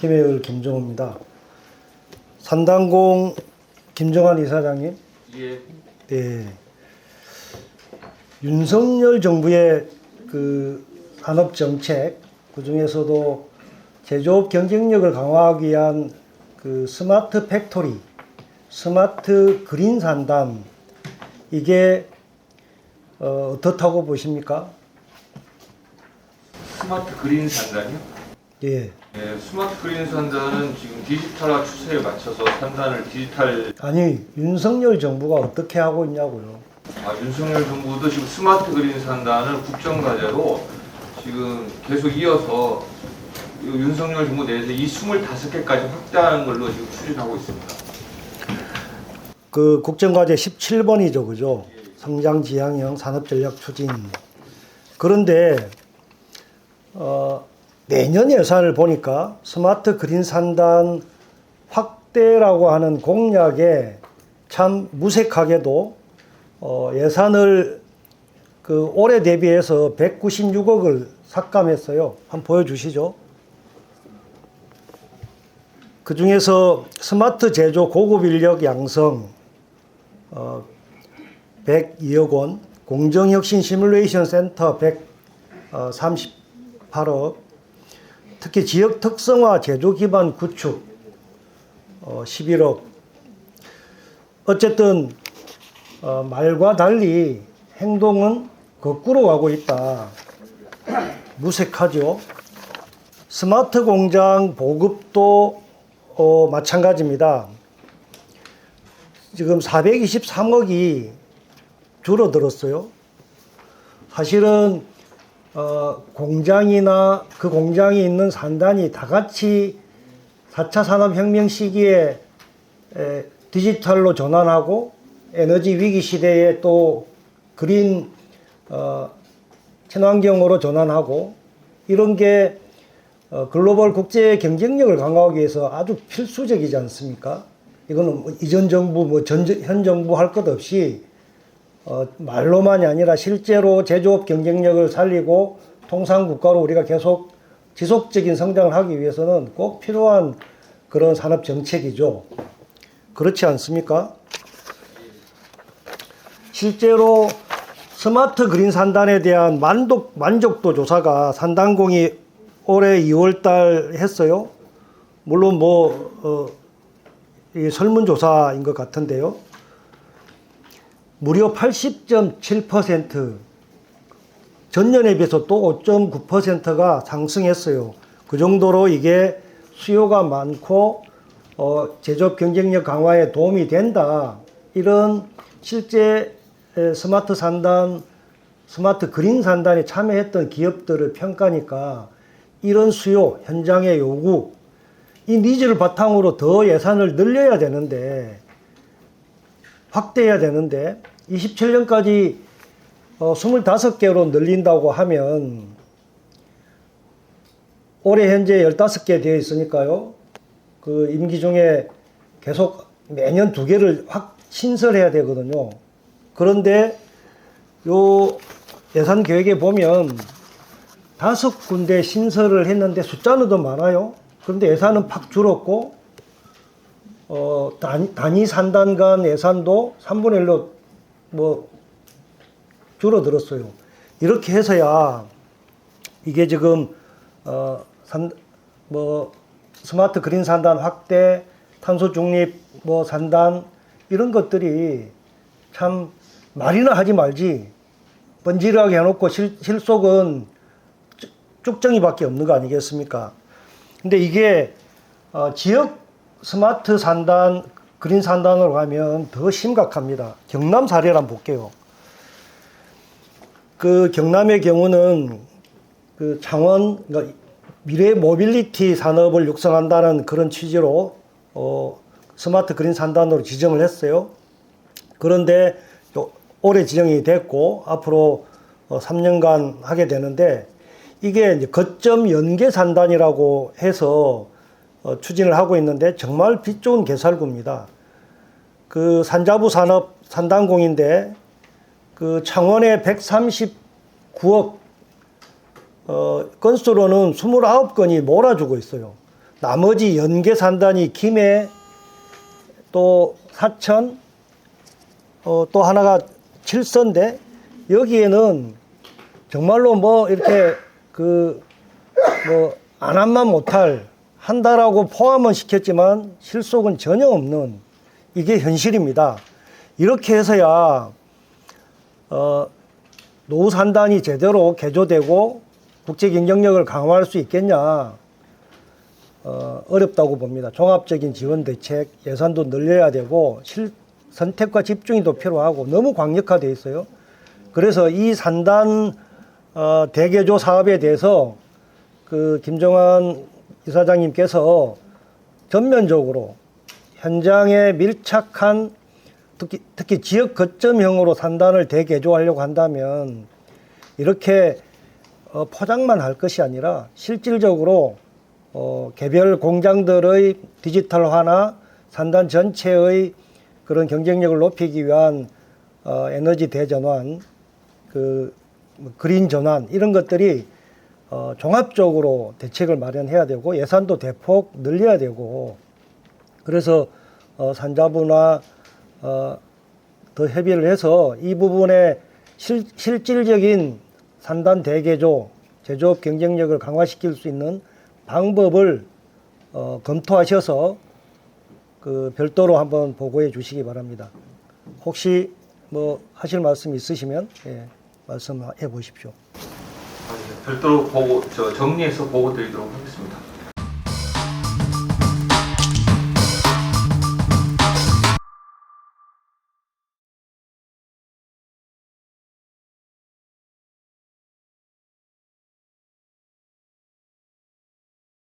김해을 김정호입니다. 산당공 김정환 이사장님, 예, 예. 윤석열 정부의 그 산업 정책 그 중에서도 제조업 경쟁력을 강화하기 위한 그 스마트 팩토리, 스마트 그린 산단 이게 어, 어떻다고 보십니까? 스마트 그린 산단이요? 예. 예, 스마트 그린 산단은 지금 디지털화 추세에 맞춰서 산단을 디지털 아니 윤석열 정부가 어떻게 하고 있냐고요. 아, 윤석열 정부도 지금 스마트 그린 산단을 국정과제로 지금 계속 이어서 이 윤석열 정부 내에서 이 25개까지 확대하는 걸로 지금 추진하고 있습니다. 그 국정과제 17번이죠, 그죠? 성장 지향형 산업 전략 추진. 그런데 어, 내년 예산을 보니까 스마트 그린 산단 확대라고 하는 공약에 참 무색하게도 어, 예산을 그 올해 대비해서 196억을 삭감했어요. 한번 보여주시죠. 그 중에서 스마트 제조 고급 인력 양성 어, 102억 원, 공정혁신 시뮬레이션 센터 138억, 특히 지역 특성화 제조 기반 구축 어, 11억. 어쨌든 어, 말과 달리 행동은 거꾸로 가고 있다. 무색하죠. 스마트 공장 보급도 어, 마찬가지입니다. 지금 423억이 줄어들었어요. 사실은 어, 공장이나 그 공장이 있는 산단이 다 같이 4차 산업혁명 시기에 에, 디지털로 전환하고 에너지 위기 시대에 또 그린 어, 친환경으로 전환하고 이런 게 어, 글로벌 국제 경쟁력을 강화하기 위해서 아주 필수적이지 않습니까? 이거는 뭐 이전 정부, 뭐 전, 현 정부 할 것 없이 어, 말로만이 아니라 실제로 제조업 경쟁력을 살리고 통상 국가로 우리가 계속 지속적인 성장을 하기 위해서는 꼭 필요한 그런 산업 정책이죠. 그렇지 않습니까? 실제로 스마트 그린 산단에 대한 만족, 만족도 조사가 산단공이 올해 2월 달 했어요. 물론 뭐, 어, 이 설문조사인 것 같은데요. 무려 80.7% 전년에 비해서 또 5.9%가 상승했어요. 그 정도로 이게 수요가 많고 어, 제조업 경쟁력 강화에 도움이 된다. 이런 실제 에, 스마트 산단, 스마트 그린 산단에 참여했던 기업들의 평가니까 이런 수요, 현장의 요구, 이 니즈를 바탕으로 더 예산을 늘려야 되는데 확대해야 되는데 27년까지 어, 25개로 늘린다고 하면 올해 현재 15개 되어 있으니까요. 그 임기 중에 계속 매년 두 개를 확 신설해야 되거든요. 그런데 요 예산 계획에 보면 다섯 군데 신설을 했는데 숫자는 더 많아요. 그런데 예산은 팍 줄었고 어, 단, 단위 산단 간 예산도 3분의 1로 뭐 줄어들었어요. 이렇게 해서야 이게 지금 어, 산, 뭐 스마트 그린 산단 확대, 탄소 중립 뭐 산단 이런 것들이 참 말이나 하지 말지 번지르하게 해놓고 실, 실속은 쭉- 쭉정이밖에 없는 거 아니겠습니까? 근데 이게 어, 지역 스마트 산단, 그린 산단으로 가면 더 심각합니다. 경남 사례를 한번 볼게요. 그 경남의 경우는 그 창원, 그러니까 미래 모빌리티 산업을 육성한다는 그런 취지로 어, 스마트 그린 산단으로 지정을 했어요. 그런데 요- 올해 지정이 됐고 앞으로 어, 3년간 하게 되는데 이게 거점 연계 산단이라고 해서 어, 추진을 하고 있는데 정말 빛 좋은 개살구입니다. 그 산자부 산업 산단공인데 그 창원에 139억 어, 건수로는 29건이 몰아주고 있어요. 나머지 연계 산단이 김해 또 사천 어, 또 하나가 칠선데 여기에는 정말로 뭐 이렇게 그 뭐 안함만 못할 한다라고 포함은 시켰지만 실속은 전혀 없는 이게 현실입니다. 이렇게 해서야 어, 노후 산단이 제대로 개조되고 국제 경쟁력을 강화할 수 있겠냐 어, 어렵다고 봅니다. 종합적인 지원 대책 예산도 늘려야 되고 실, 선택과 집중이 더 필요하고 너무 광역화돼 있어요. 그래서 이 산단 어, 대개조 사업에 대해서 그 김정환 이사장님께서 전면적으로 현장에 밀착한 특히, 특히 지역 거점형으로 산단을 대개조하려고 한다면 이렇게 어, 포장만 할 것이 아니라 실질적으로 어, 개별 공장들의 디지털화나 산단 전체의 그런 경쟁력을 높이기 위한 어, 에너지 대전환, 그 뭐, 그린 전환 이런 것들이 어, 종합적으로 대책을 마련해야 되고 예산도 대폭 늘려야 되고 그래서 어, 산자부나 어, 더 협의를 해서 이 부분에 실, 실질적인 산단 대개조 제조업 경쟁력을 강화시킬 수 있는 방법을 어, 검토하셔서 그 별도로 한번 보고해 주시기 바랍니다. 혹시 뭐 하실 말씀 있으시면 예, 말씀해 보십시오. 별도로 보고 저 정리해서 보고 드리도록 하겠습니다.